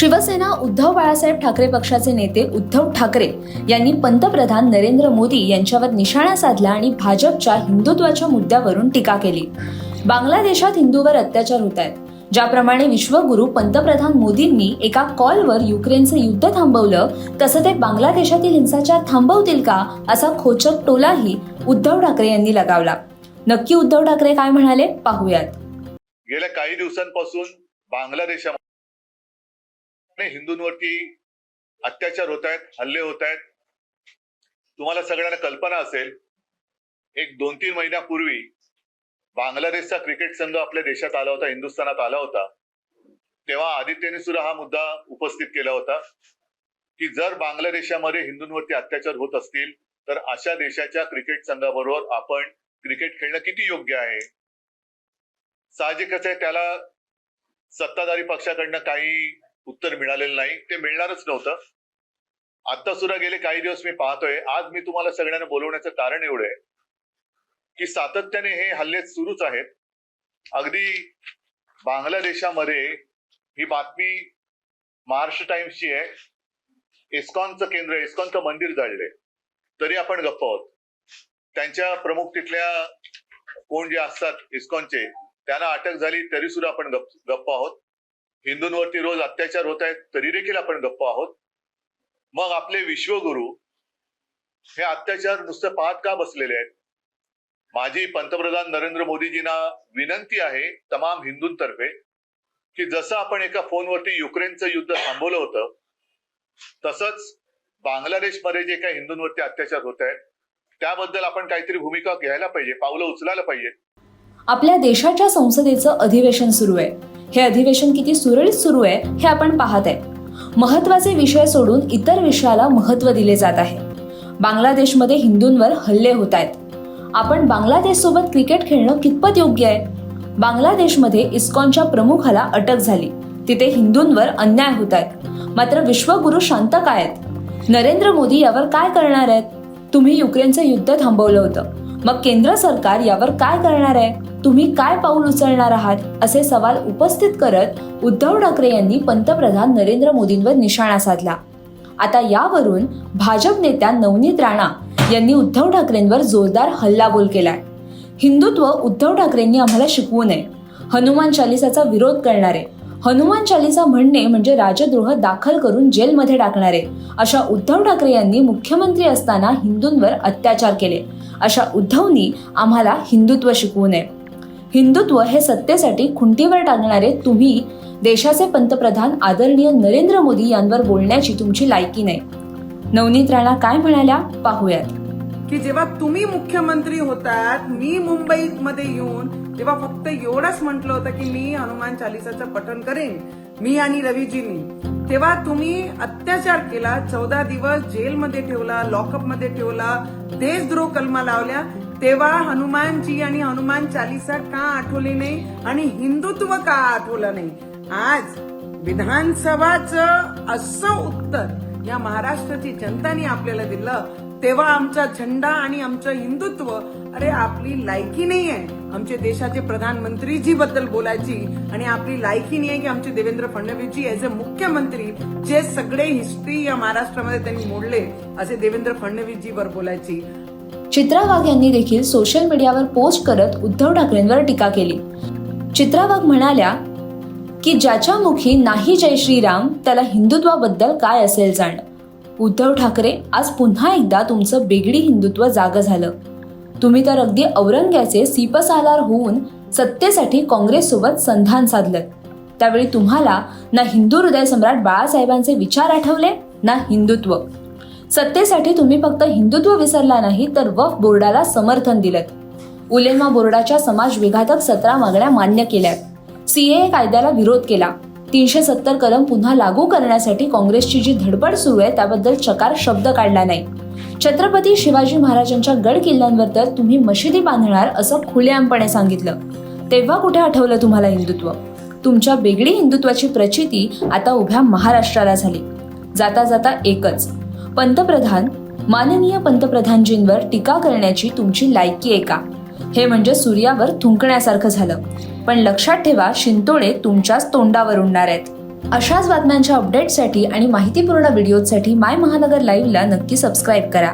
शिवसेना उद्धव बाळासाहेब ठाकरे पक्षाचे नेते उद्धव ठाकरे यांनी पंतप्रधान नरेंद्र मोदी यांच्यावर निशाणा साधला आणि भाजपच्या हिंदुत्वाच्या मुद्द्यावरून टीका केली. बांगलादेशात हिंदूवर अत्याचार होत आहेत. ज्याप्रमाणे विश्वगुरु पंतप्रधान मोदींनी एका कॉलवर युक्रेनचं युद्ध थांबवलं तसं ते बांगलादेशातील हिंसाचार थांबवतील का असा खोचक टोलाही उद्धव ठाकरे यांनी लगावला. नक्की उद्धव ठाकरे काय म्हणाले? पाहूयात. गेल्या काही दिवसांपासून बांगलादेशामध्ये हिंदूंवरती अत्याचार होत आहेत हल्ले होत आहेत. तुम्हाला सगळ्यांना कल्पना असेल एक दोन तीन महिन्यापूर्वी बांगलादेशचा क्रिकेट संघ आपल्या देशात आला होता हिंदुस्थानात आला होता. तेव्हा आदित्यने सुद्धा हा मुद्दा उपस्थित केला होता की जर बांगलादेशामध्ये हिंदूंवरती अत्याचार होत असतील तर अशा देशाच्या क्रिकेट संघाबरोबर आपण क्रिकेट खेळणं किती योग्य आहे? साहजिकच आहे त्याला सत्ताधारी पक्षाकडनं काही उत्तर मिळालेलं नाही. ते मिळणारच नव्हतं. आता सुद्धा गेले काही दिवस मी पाहतोय. आज मी तुम्हाला सगळ्यांना बोलवण्याचं कारण एवढं आहे की सातत्याने हे हल्ले सुरूच आहेत. अगदी बांगलादेशामध्ये ही बातमी महाराष्ट्र टाइम्सची आहे. इस्कॉनचं केंद्र इस्कॉनचं मंदिर जाळलंय तरी आपण गप्प आहोत. त्यांच्या प्रमुख तिथल्या कोण जे असतात इस्कॉनचे त्यांना अटक झाली तरी सुद्धा आपण गप्प गप्प आहोत. हिंदूंवरती रोज अत्याचार होत आहेत तरी देखील आपण गप्प आहोत. मग आपले विश्वगुरु हे अत्याचार नुसतं पाहत का बसलेले आहेत? माझी पंतप्रधान नरेंद्र मोदीजींना विनंती आहे तमाम हिंदूंतर्फे की जसं आपण एका फोनवरती युक्रेनचं युद्ध थांबवलं होतं तसंच बांगलादेशमध्ये जे काही हिंदूंवरती अत्याचार होत आहेत त्याबद्दल आपण काहीतरी भूमिका घ्यायला पाहिजे पावलं उचलायला पाहिजे. आपल्या देशाच्या संसदेचं अधिवेशन सुरू आहे. हे अधिवेशन किती सुरळीत सुरू आहे हे आपण पाहत आहे. महत्त्वाचे विषय सोडून इतर विषयाला महत्त्व दिले जात आहे. बांगलादेशमध्ये हिंदूंवर हल्ले होत आहेत. आपण बांगलादेशसोबत क्रिकेट खेळणं कितपत योग्य आहे? बांगलादेशमध्ये इस्कॉनच्या प्रमुखाला अटक झाली. तिथे हिंदूंवर अन्याय होत आहेत. मात्र विश्वगुरु शांत काय आहेत? नरेंद्र मोदी यावर काय करणार आहेत? तुम्ही युक्रेनचं युद्ध थांबवलं होतं. मग केंद्र सरकार यावर काय करणार आहे? तुम्ही काय पाऊल उचलणार आहात? असे सवाल उपस्थित करत उद्धव ठाकरे यांनी पंतप्रधान नरेंद्र मोदींवर निशाणा साधला. आता यावरून भाजप नेत्या नवनीत राणा यांनी उद्धव ठाकरेंवर जोरदार हल्लाबोल केलाय. हिंदुत्व उद्धव ठाकरेंनी आम्हाला शिकवू नये. हनुमान चालिसाचा विरोध करणारे हनुमान चालिसा म्हणणे म्हणजे राजद्रोह दाखल करून जेलमध्ये टाकणारे अशा उद्धव ठाकरे यांनी मुख्यमंत्री असताना हिंदूंवर अत्याचार केले. अशा उद्धवनी आम्हाला हिंदुत्व शिकवू नये. हिंदुत्व हे सत्तेसाठी खुंटीवर टाकणारे तुम्ही देशाचे पंतप्रधान आदरणीय नरेंद्र मोदी यांवर बोलण्याची तुमची लायकी नाही. नवनीत राणा काय म्हणाल्या? पाहूयात. की जेव्हा तुम्ही मुख्यमंत्री होतात मी मुंबईत मध्ये येऊन तेव्हा फक्त एवढंच म्हटलं होतं की मी हनुमान चालिसाचं पठण करेन मी आणि रवीजींनी. तेव्हा तुम्ही अत्याचार केला चौदा दिवस जेलमध्ये ठेवला लॉकअपमध्ये ठेवला देशद्रोह कलमा लावल्या तेव्हा हनुमानजी आणि हनुमान चालिसा का आठवली नाही आणि हिंदुत्व का आठवलं नाही? आज विधानसभाचं असं उत्तर या महाराष्ट्राची जनतानी आपल्याला दिलं. तेव्हा आमचा झेंडा आणि आमचं हिंदुत्व अरे आपली लायकी नाही आहे आमचे देशाचे प्रधानमंत्रीजी बद्दल बोलायची आणि आपली लायकी नाही आहे की आमचे देवेंद्र फडणवीसजी एज अ मुख्यमंत्री जे सगळे हिस्ट्री या महाराष्ट्रामध्ये त्यांनी मोडले असे देवेंद्र फडणवीसजीवर बोलायची. चित्रा वाघ यांनी देखील सोशल मीडियावर पोस्ट करत उद्धव ठाकरेंवर टीका केली. चित्रा वाघ म्हणाल्या की ज्याच्या मुखी नाही जय श्रीराम त्याला हिंदुत्वाबद्दल काय असेल जाण? उद्धव ठाकरे आज पुन्हा एकदा तुमचं बेगडी हिंदुत्व जाग झालं. तुम्ही तर अगदी औरंग्याचे सीपसालार होऊन सत्तेसाठी काँग्रेससोबत संधान साधलं त्यावेळी तुम्हाला ना हिंदू हृदय सम्राट बाळासाहेबांचे विचार आठवले ना हिंदुत्व. सत्तेसाठी तुम्ही फक्त हिंदुत्व विसरला नाही तर वफ बोर्डाला समर्थन दिलं उलेमा बोर्डाच्या समाज विघातक सतरा मागण्या मान्य केल्यात. सीएए कायद्याला विरोध केला. तीनशे सत्तर कलम पुन्हा लागू करण्यासाठी काँग्रेसची जी धडपड सुरू आहे त्याबद्दल चकार शब्द काढला नाही. छत्रपती शिवाजी महाराजांच्या गड किल्ल्यांवर तर तुम्ही मशिदी बांधणार असं खुलेआमपणे सांगितलं. तेव्हा कुठे आठवलं तुम्हाला हिंदुत्व? तुमच्या बेगडी हिंदुत्वाची प्रचिती आता उभ्या महाराष्ट्राला झाली. जाता जाता एकच पंतप्रधान माननीय पंतप्रधानजींवर टीका करण्याची तुमची लायकी आहे का? हे म्हणजे सूर्यावर थुंकण्यासारखं झालं. पण लक्षात ठेवा शिंतोळे तुमच्याच तोंडावर उडणार आहेत. अशाच बातम्यांच्या अपडेटसाठी आणि माहितीपूर्ण व्हिडिओसाठी माय महानगर लाईव्हला नक्की सबस्क्राईब करा.